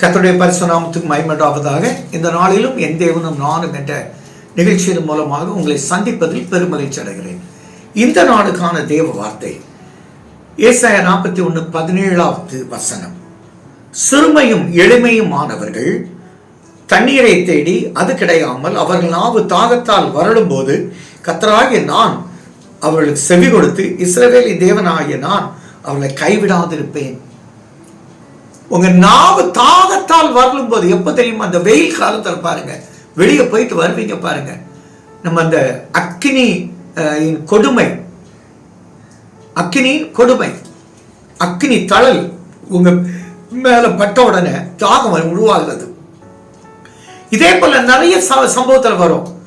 கத்தருடைய பரிசுநாமத்துக்கு மயமண்டாவதாக இந்த நாளிலும் என் தேவனும் நானும் என்ற நிகழ்ச்சியின் மூலமாக உங்களை சந்திப்பதில் பெருமகிழ்ச்சி அடைகிறேன். இந்த நாளுக்கான தேவ வார்த்தை ஏசாய நாற்பத்தி ஒன்று பதினேழாவது வசனம். சிறுமையும் எளிமையும் ஆனவர்கள் தண்ணீரை தேடி அது கிடையாமல் அவர்கள் நாவு தாகத்தால் வருடும்போது கத்தராகிய நான் அவர்களுக்கு செவி கொடுத்து இஸ்ரவேலி தேவனாகிய நான் அவர்களை கைவிடாதிருப்பேன். உங்க நாவு தாகத்தால் வரும்போது எப்போ தெரியுமா? அந்த வெயில் காலத்தில் பாருங்க. வெளியே போயிட்டு வருவீங்க பாருங்க. நம்ம அந்த அக்கினி கொடுமை. அக்கினி கொடுமை. அக்கினி தழல். உங்க மேல பட்ட உடனே தாகம் உருவாகிறது. இதே போல நிறைய ச- வரும்.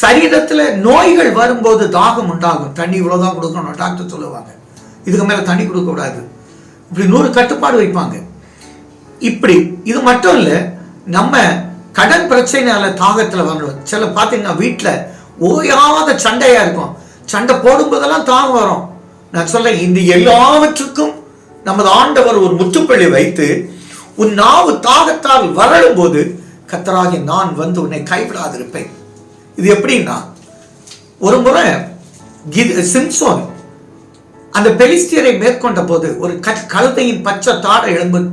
சரீரத்தில் நோய்கள் வரும்போது தாகம் உண்டாகும். தண்ணி இவ்வளோதான் கொடுக்கணும் டாக்டர் சொல்லுவாங்க. இதுக்கு மேலே தண்ணி கொடுக்கக்கூடாது. இப்படி நூறு கட்டுப்பாடு வைப்பாங்க. இப்படி. இது மட்டும் இல்லை நம்ம கடன் பிரச்சனையால தாகத்தில் வரணும் சில பார்த்தீங்கன்னா வீட்டில் ஓயாத சண்டையாக இருக்கும். சண்டை போடும்போதெல்லாம் தாகம் வரும். நான் சொல்ல இந்த எல்லாவற்றுக்கும் நமது ஆண்டவர் ஒரு முற்றுப்பள்ளி வைத்து உன் நாவு தாகத்தால் வரலும் போது கத்தராகி நான் வந்து உன்னை கைவிடாதிருப்பேன். இது எப்படின்னா ஒரு முறை சிம்சோன் அந்த பெலிஸ்தியரை மேற்கொண்ட போது ஒரு க- கழுதையின் பச்சை தாடை எலும்பு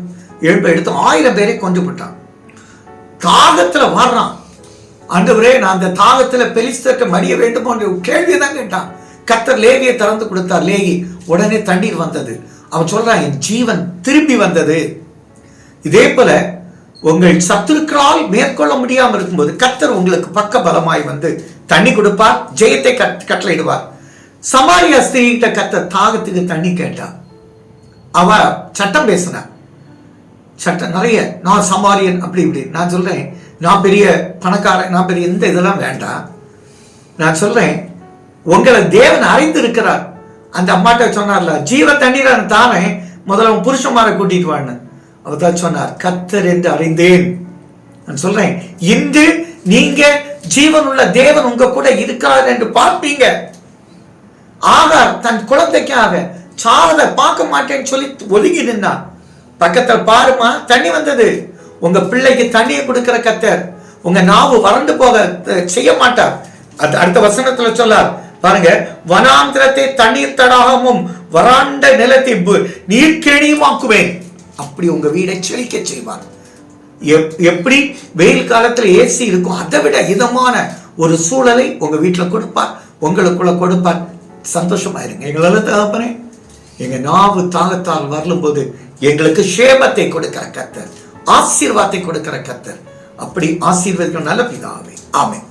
எலும்பு எடுத்து ஆயிரம் பேரை கொண்டு போட்டான் தாகத்தில் வர்றான். அன்றுவரே நான் அந்த தாகத்தில் பெலிஸ்தர்ட்ட மடிய வேண்டும் என்ற கேள்வியை தான் கேட்டான். கத்தர் லேகியை திறந்து கொடுத்தார். லேகி உடனே தண்ணீர் வந்தது. அவன் சொல்றான் என் ஜீவன் திரும்பி வந்தது. இதே போல உங்கள் சத்துருக்களால் மேற்கொள்ள முடியாமல் இருக்கும்போது கத்தர் உங்களுக்கு பக்க பலமாய் வந்து தண்ணி கொடுப்பார் ஜெயத்தை கட் கட்டளையிடுவார். சமாரியா ஸ்திரீகிட்ட கத்தர் தாகத்துக்கு தண்ணி கேட்டா அவ சட்டம் பேசினா சட்டம். நிறைய நான் சமாரியன் அப்படி இப்படி. நான் சொல்றேன் நான் பெரிய பணக்காரன் நான் பெரிய இந்த இதெல்லாம் வேண்டாம். நான் சொல்றேன் உங்களை தேவன் அறிந்து இருக்கிறார் அந்த அம்மாட்ட சொன்னார்ல ஜீவ தண்ணீர் அந்த தானே முதல்ல அவன் புருஷன்மாரை கூட்டிட்டு வான்னு. அவர் தான் சொன்னார் கத்தர் என்று அறிந்தேன். நான் சொல்றேன் இன்று நீங்க ஜீவன் உள்ள தேவன் உங்க கூட இருக்கிறார் என்று பார்ப்பீங்க. ஆகார் தன் குழந்தைக்காக சாரதை பார்க்க மாட்டேன்னு சொல்லி ஒதுங்கி நின்னான் பக்கத்துல பாருமா தண்ணி வந்தது. உங்க பிள்ளைக்கு தண்ணியை கொடுக்கிற கத்தர் உங்க நாவு வறண்டு போக செய்ய மாட்டார். அது அடுத்த வசனத்துல சொல்லார். பாருங்க வனாந்திரத்தை தண்ணீர் தடாகமும் வராண்ட நிலத்தை பு- அப்படி உங்க வீடை செழிக்க செய்வார். எப்- எப்படி? வெயில் காலத்துல ஏசி இருக்கும். அதை விட இதமான ஒரு சூழலை உங்க வீட்டுல கொடுப்பார். உங்களுக்குள்ள கொடுப்பார். சந்தோஷமா இருங்க எங்களால தகப்பனே எங்க நாவு தாகத்தால் வரும்போது எங்களுக்கு சேமத்தை கொடுக்கிற கத்தர் ஆசீர்வாதத்தை கொடுக்கிற கத்தர் அப்படி ஆசீர்வதிக்கும் நல்ல பிதாவே. ஆமென்.